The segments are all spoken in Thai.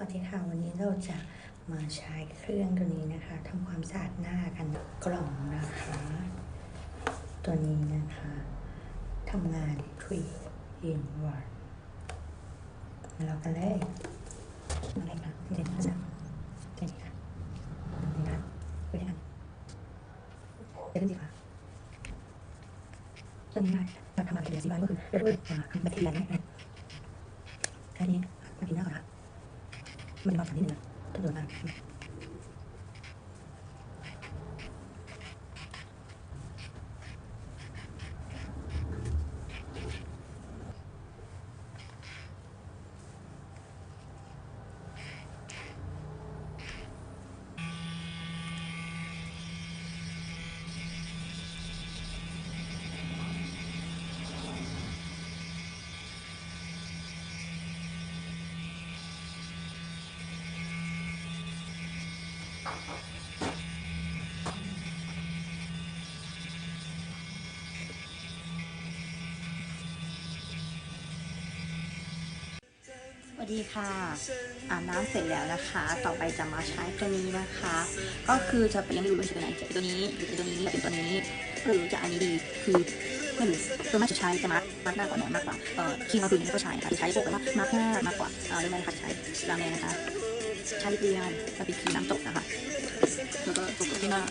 วัสดีค่ะ วันนี้เราจะมาใช้เครื่องตัวนี้นะคะทำความสะอาดหน้ากันกล่องนะคะ ตัวนี้นะคะทำงาน3 in 1เรากันเลยอะไรคะเด่นจังเด่นค่ะนี่นะไปด้วยกันเดี๋ยวกันดีกว่าตัวนี้นะเราทำมาเป็นเดือนสิบวันก็คือเรื่อยๆมาแบคทีเรียแค่นี้มากินหน้าก่อนนะ มันมีความฝันนิดนึงนะต้องโดนมาก สวัสดีค่ะอาบน้ำเสร็จแล้วนะคะ ต่อไปจะมาใช้ตัวนี้นะคะ ก็คือจะไปยังไม่รู้ว่าจะเป็นไหนจะเป็นตัวนี้หรือเป็นตัวนี้หรือเป็นตัวนี้หรือจะอันนี้ดีคือไม่รู้ตัวมากจะใช้จะมาร์กมาร์กหน้าก่อนนอนมากกว่าเอ่อครีมาคือนี้ก็ใช้ค่ะจะใช้พวกแบบว่ามาร์กหน้ามากกว่าเอ่อเรื่องอะไรนะคะใช้รามแมนนะคะ ใช้ลิเรียนแล้วเป็นครีมน้ำตกนะคะ แล้วก็ตกที่หน้า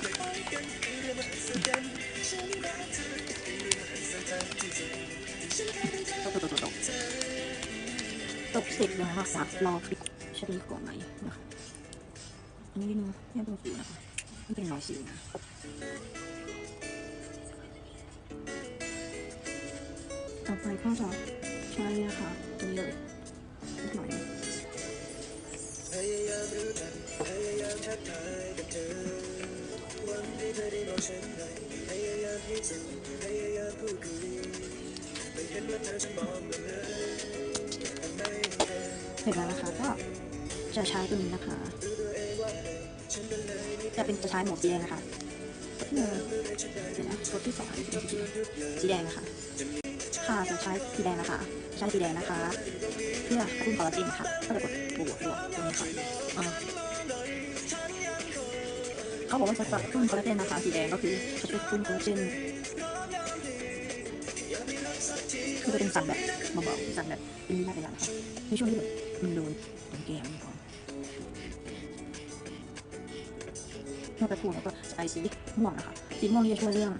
ตกตกตกตกตกเสร็จแล้วนะคะรอคลิปชนิดก่อนไหมนะคะ อันนี้นิดนึงแค่ตรงผิวนะคะไม่เป็นรอยสิวนะต่อไปก็จะใช้นะคะตัวนี้เลยนิดหน่อย เสร็จแล้วนะคะก็จะใช้ตัวนี้นะคะ จะเป็นจะใช้หมวกสีแดงนะคะที่หนึ่งเดี๋ยวนะตัวที่สองสีสีแดงนะคะ ค่ะจะใช้สีแดงนะคะ ใช้สีแดงนะคะ เพื่อกระตุ้นคอลลาเจนค่ะก็จะกดบวกบวกตรงนี้ค่ะอ่าเขาบอกว่าจะกระตุ้นคอลลาเจนนะคะ สีแดงก็คือจะช่วยกระตุ้นคอลลาเจนคือจะเป็นสันแบบเบาๆสันแบบเป็นระยะค่ะในช่วงที่แบบมันโดนตรงแก้มนี่ก่อนเมื่อกระตุ้นแล้วก็จะไปสีม่วงนะคะสีม่วงนี่จะช่วยเรื่อง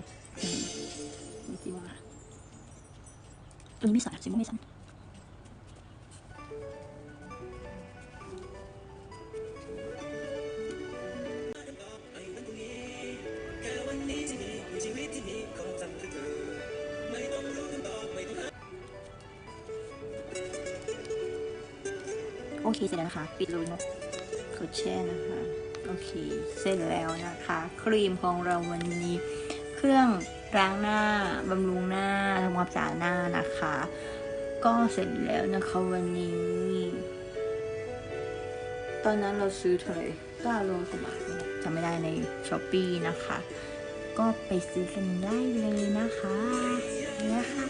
ตัวไม่สั่นสีม่วงไม่สั่นโอเคเสร็จแล้วนะคะ ปิดเลยนาะกดแช่นะคะ โอเค เสร็จแล้วนะคะ ครีมของเราวันนี้ รื่องล้างหน้าบำรุงหน้าทำความสะอาดหน้านะคะ ก็เสร็จแล้วนะคะวันนี้ ตอนนั้นเราซื้อเท่าไหร่ก้าโลกว่าบาทเนี่ยจำไม่ได้ในช้อปปีนะคะ ก็ไปซื้อกันได้เลยนะคะเนี่ยค่ะ